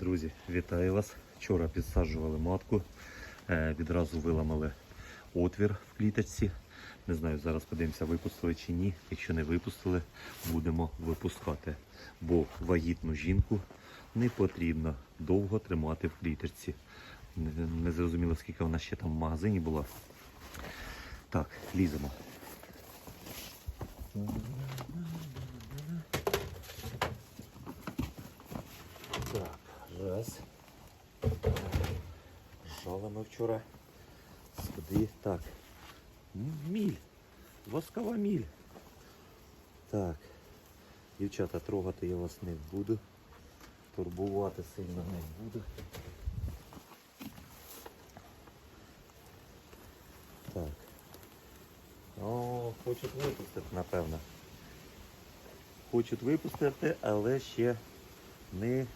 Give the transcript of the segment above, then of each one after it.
Друзі, вітаю вас. Вчора підсаджували матку, е, відразу виламали отвір в кліточці. Не знаю, зараз подивимося, випустили чи ні. Якщо не випустили, будемо випускати. Бо вагітну жінку не потрібно довго тримати в кліточці. Не, зрозуміло, скільки вона ще там в магазині була. Так, ліземо. Так, раз. Жали ми вчора. Сюди. Так. Міль. Воскова міль. Так. Дівчата, трогати я вас не буду. Турбувати сильно не буду. Так. О, хочуть випустити, напевно. Хочуть випустити, але ще не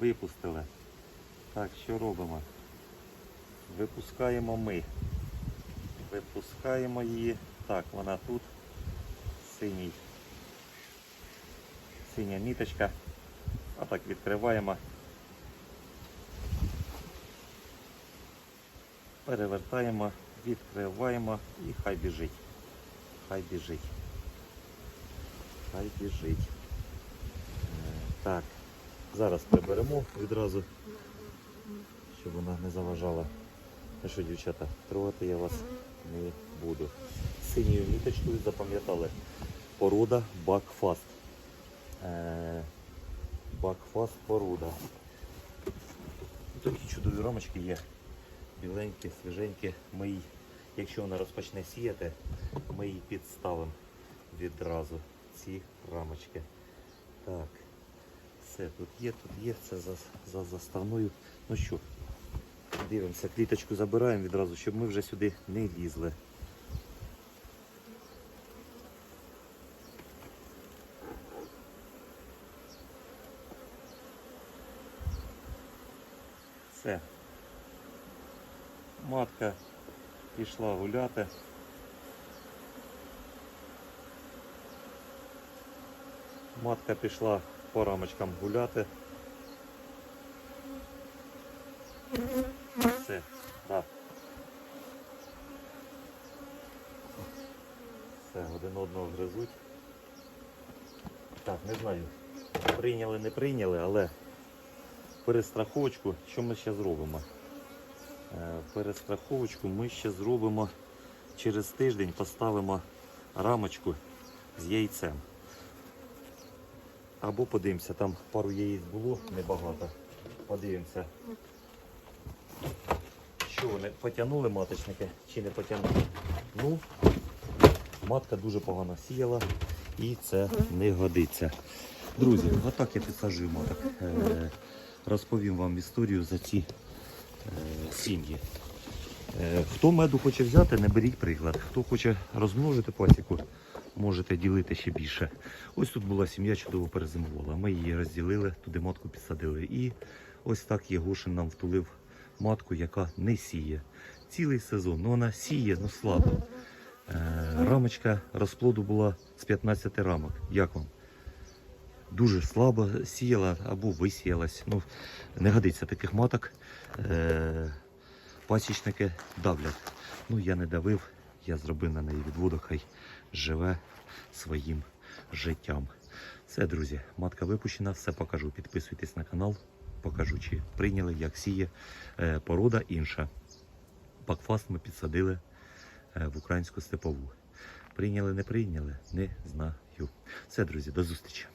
випустили. Так, що робимо? Випускаємо ми. Випускаємо її. Так, вона тут. Синій. Синя ніточка. А так відкриваємо. Перевертаємо, відкриваємо і хай біжить. Хай біжить. Хай біжить. Е, Так. Зараз приберемо відразу, щоб вона не заважала. Ну що, дівчата, трогати я вас не буду. Синьою ніточкою запам'ятали. Порода Бакфаст. Е, Бакфаст порода. Такі чудові рамочки є. Біленькі, свіженькі. Ми її, якщо вона розпочне сіяти, ми її підставимо відразу. Ці рамочки. Так. Все, тут є, тут є, це за, за заставною. Ну що, дивимося, кліточку забираємо відразу, щоб ми вже сюди не лізли. Все. Матка пішла гуляти. Матка пішла по рамочкам гуляти. Все, так. Все, один одного гризуть. Так, не знаю, прийняли, не прийняли, але перестраховочку, що ми ще зробимо? Е, Перестраховочку ми ще зробимо через тиждень, поставимо рамочку з яйцем. Або подивимося, там пару яєць було небагато. Подивимося. Що вони потягнули маточники чи не потягнули? Ну, матка дуже погано сіяла і це не годиться. Друзі, отак я підсаджую маток. Е, розповім вам історію за ці е, сім'ї. Е, Хто меду хоче взяти, не беріть приклад. Хто хоче розмножити пасіку, можете ділити ще більше. Ось тут була сім'я чудово перезимувала. Ми її розділили, туди матку підсадили. І ось так Єгошин нам втулив матку, яка не сіє. Цілий сезон. Ну вона сіє, ну слабо. Е, рамочка розплоду була з 15 рамок. Як вам? Дуже слабо сіяла або висіялась. Ну, не годиться таких маток. Е, пасічники давлять. Ну, я не давив, я зробив на неї відводок, хай живе своїм життям. Все, друзі, матка випущена, все покажу. Підписуйтесь на канал, покажу, чи прийняли, як сіє. Е, порода інша. Бакфаст ми підсадили е, в українську степову. Прийняли, не прийняли, не знаю. Все, друзі, до зустрічі.